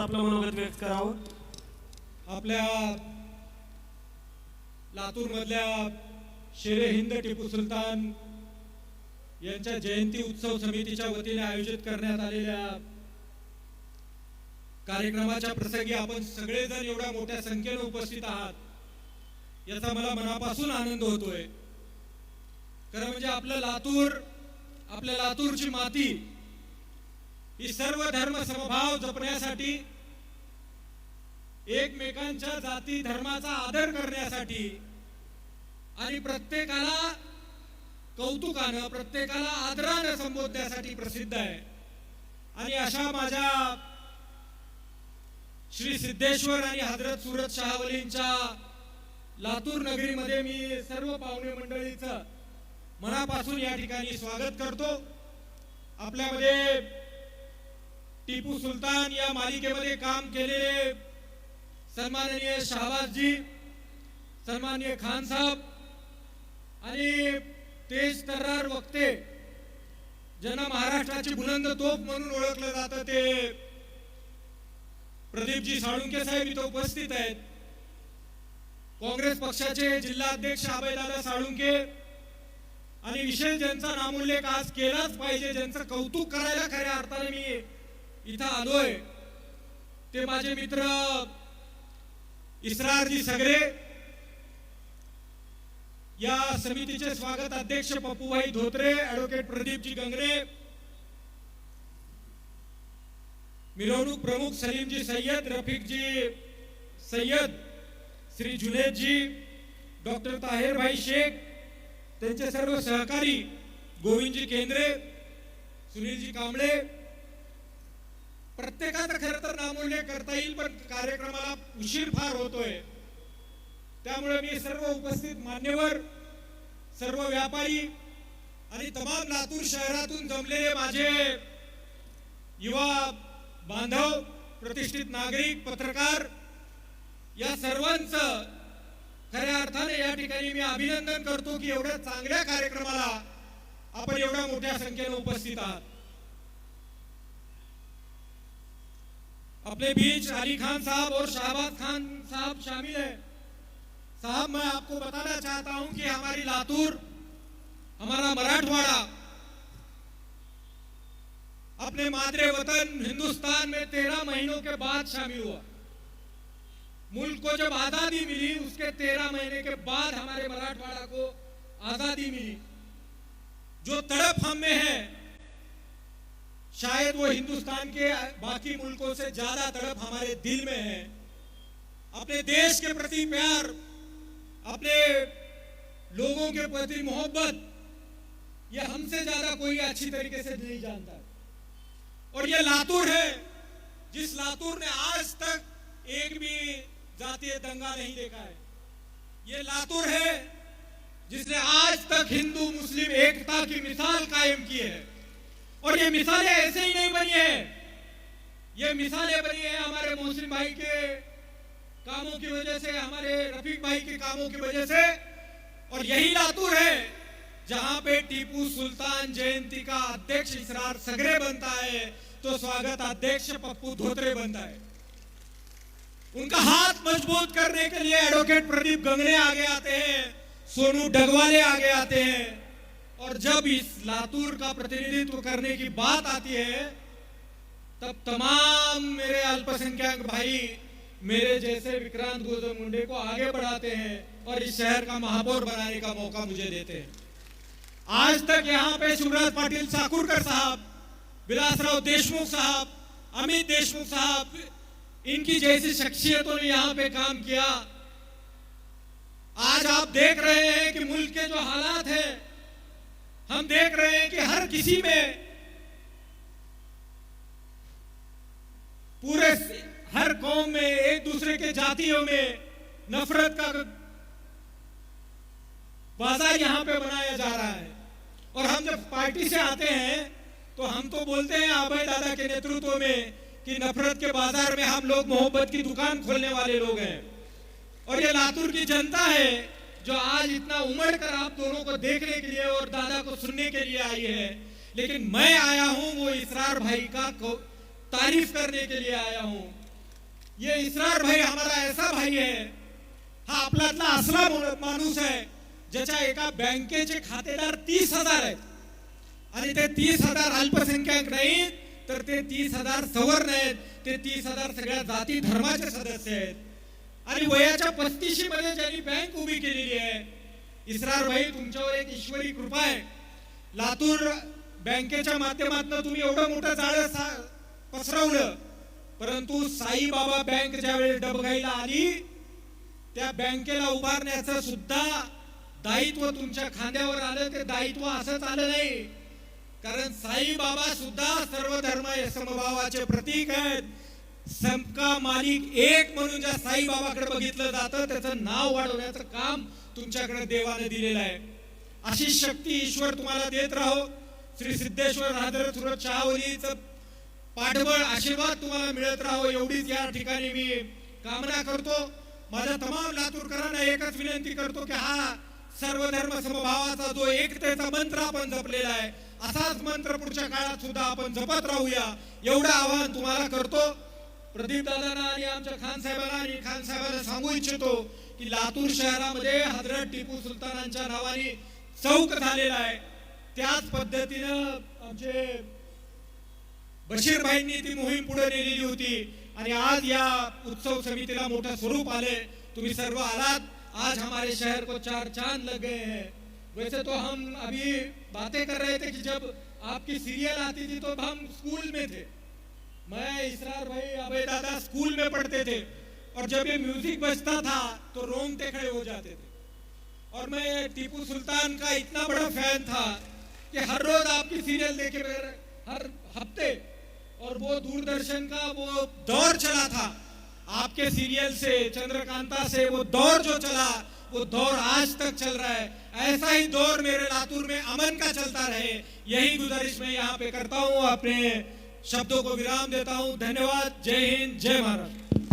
आपलं मनोगत व्यक्त करावं. आपल्या लातूर मधल्या शेरे हिंद टिपू सुलतान यांच्या जयंती उत्सव समितीच्या वतीने आयोजित करण्यात आलेल्या कार्यक्रमाच्या प्रसंगी आपण सगळेजण एवढ्या मोठ्या संख्येने उपस्थित आहात याचा मला मनापासून आनंद होतोय. खरं म्हणजे आपलं लातूर आपल्या लातूरची माती ही सर्व धर्म समभाव जपण्यासाठी एकमेकांच्या जाती धर्माचा आदर करण्यासाठी आणि प्रत्येकाला कौतुकानं प्रत्येकाला आदरानं संबोधण्यासाठी प्रसिद्ध आहे. आणि अशा माझ्या श्री सिद्धेश्वर आणि हजरत सुरत शहावलींच्या लातूर नगरीमध्ये मी सर्व पाहुणे मंडळीचं मनापासून या ठिकाणी स्वागत करतो. आपल्यामध्ये टिपू सुलतान या मालिकेमध्ये काम केलेले सन्माननीय शहबाजजी सन्माननीय खान साहेब आणि तेज तर्रार वक्ते ज्यांना महाराष्ट्राची बुलंद तोप म्हणून ओळखलं जातं ते. प्रदीपजी साळुंके साहेब इथं उपस्थित आहेत. काँग्रेस पक्षाचे जिल्हाध्यक्ष अभयदादा साळुंके आणि विशेष ज्यांचा नामोल्लेख आज केलाच पाहिजे ज्यांचं कौतुक करायला खऱ्या अर्थाने मी इथं आलोय. ते माझे मित्र इसरारजी सगळे या समितीचे स्वागत अध्यक्ष पप्पूभाई धोत्रे ऍडव्होकेट प्रदीपजी गंगरे. मिरवणूक प्रमुख सलीमजी सय्यद रफिकजी सय्यद श्री जुनेदजी डॉक्टर ताहेरभाई शेख त्यांचे सर्व सहकारी गोविंदजी केंद्रे सुनीलजी कांबळे प्रत्येकाचं खरं तर नामोल्य करता येईल पण कार्यक्रमाला उशीर फार होतोय. त्यामुळे मी सर्व उपस्थित मान्यवर सर्व व्यापारी आणि तमाम लातूर शहरातून जमलेले माझे युवा बांधव प्रतिष्ठित नागरिक पत्रकार या सर्वांचं खऱ्या अर्थाने या ठिकाणी मी अभिनंदन करतो की एवढ्या चांगल्या कार्यक्रमाला आपण एवढ्या मोठ्या संख्येने उपस्थित आहात. अपने बीच अली खान साहब और शाहबाज खान साहब शामिल है। साहब, मैं आपको बताना चाहता हूँ कि हमारी लातूर, हमारा मराठवाड़ा अपने मादरे वतन हिंदुस्तान में तेरह महीनों के बाद शामिल हुआ। मुल्क को जब आज़ादी मिली, उसके तेरह महीने के बाद हमारे मराठवाड़ा को आज़ादी मिली। जो तड़प हम में है शायद वो हिंदुस्तान के बाकी मुल्कों से ज़्यादा तड़प हमारे दिल में है। अपने देश के प्रति प्यार, अपने लोगों के प्रति मोहब्बत ये हमसे ज़्यादा कोई अच्छी तरीके से नहीं जानता। और ये लातूर है, जिस लातूर ने आज तक एक भी जातीय दंगा नहीं देखा है। ये लातूर है, जिसने आज तक हिंदू, मुस्लिम एकता की मिसाल कायम की है। और ये मिसालें ऐसे ही नहीं बनी है। ये मिसालें बनी है हमारे मोहसिन भाई के कामों की वजह से, हमारे रफीक भाई के कामों की वजह से। और यही लातूर है जहाँ पे टीपू सुल्तान जयंती का अध्यक्ष इसरार सगरे बनता है तो स्वागत अध्यक्ष पप्पू धोत्रे बनता है। उनका हाथ मज़बूत करने के लिए एडवोकेट प्रदीप गंगरे आगे आते हैं, सोनू डगवाले आगे आते हैं। और जब इस लातूर का प्रतिनिधित्व करने की बात आती है, तब तमाम मेरे अल्पसंख्यक भाई मेरे जैसे विक्रांत गोजम मुंडे को आगे बढ़ाते हैं और इस शहर का महापौर बनाने का मौका मुझे देते हैं। आज तक यहाँ पे शिवराज पाटिल साकुरकर साहब विलासराव देशमुख साहब, अमित देशमुख साहब, इनकी जैसी शख्सियतों ने यहाँ पे काम किया। आज आप देख रहे हैं कि मुल्क के जो हालात हम देख रहे हैं कि हर किसी में पूरे हर कौम में, एक दूसरे के जातियों में नफरत का बाज़ार यहाँ पे बनाया जा रहा है। और हम जब पार्टी से आते हैं तो हम तो बोलते हैं अभय दादा के नेतृत्व में कि नफरत के बाज़ार में हम लोग मोहब्बत की दुकान खोलने वाले लोग हैं। और ये लातूर की जनता है जो आज इतना उमड़ कर आप दोनों को देखने के लिए और दादा को सुनने के लिए आई है, लेकिन मैं आया हूँ, वो इसरार भाई का को- तारीफ़ करने के लिए आया हूँ। ये इसरार भाई हमारा ऐसा भाई है, हा आपल्यातला असला माणूस आहे एका बँकेचे खातेदार तीस हज़ार आणि ते तीस हज़ार अल्पसंख्याक तर ते तीस हज़ार सवर्ण ते तीस हज़ार सगळ्या जाती धर्माचे सदस्य आहेत। आणि वयाच्या पस्तीशी मध्ये ज्यांनी बँक उभी केलेली आहे. इसरार भाई तुमच्यावर एक ईश्वरी कृपा आहे. लातूर बँकेच्या माध्यमातून तुम्ही एवढं मोठं जाळं पसरवलं. परंतु साईबाबा बँक ज्यावेळी डबघाईला आली त्या बँकेला उभारण्याचं सुद्धा दायित्व तुमच्या खांद्यावर आलं. ते दायित्व असंच आलं नाही. कारण साईबाबा सुद्धा सर्व धर्म समभावाचे प्रतीक आहेत. सबका मालिक एक म्हणून ज्या साईबाबाकडे बघितलं जातं त्याचं नाव वाढवण्याचं काम तुमच्याकडे देवाने दिलेलं आहे. अशी शक्ती ईश्वर तुम्हाला देत राहो. श्री सिद्धेश्वर हजरत सुरत पाठबळ आशीर्वाद तुम्हाला मिळत राहो. एवढीच या ठिकाणी मी कामना करतो. माझ्या तमाम लातूरकरांना एकच विनंती करतो की हा सर्व धर्म समभावाचा जो एकतेचा मंत्र आपण जपलेला आहे असाच मंत्र पुढच्या काळात सुद्धा आपण जपत राहूया. एवढं आवाहन तुम्हाला करतो. प्रदीप दादांना आणि आमच्या खान साहेबांना आणि खान साहेबांना सांगू इच्छितो की लातूर शहरामध्ये हजरत टिपू सुलतानांच्या नावाने चौक झालेला आहे. त्याच पद्धतीनं आमचे बशीरबाईंनी ती मोहीम पुढे नेलेली होती आणि आज या उत्सव समितीला मोठं स्वरूप आले तुम्ही सर्व आलात. आज हमारे शहर को चार चांद लग गए हैं. वैसे तो हम अभी बातें कर रहे थे कि जब आपकी सीरियल आती थी तो हम स्कूल में थे। मैं इसरार भाई, अभय दादा स्कूल में पढ़ते थे। और जब ये म्यूज़िक बजता था तो रोंगटे खड़े हो जाते थे। और मैं टीपू सुल्तान का इतना बड़ा फ़ैन था कि हर रोज आपकी सीरियल देखे मेरे हर हफ़्ते, और वो दूरदर्शन का वो दौर चला था। आपके सीरियल से, चंद्रकांता से वो दौर जो चला, वो दौर आज तक चल रहा है। ऐसा ही दौर मेरे लातूर में अमन का चलता रहे। यही गुजारिश मैं यहाँ पे करता हूँ अपने शब्दों को विराम देता हूँ। धन्यवाद। जय हिंद। जय महाराष्ट्र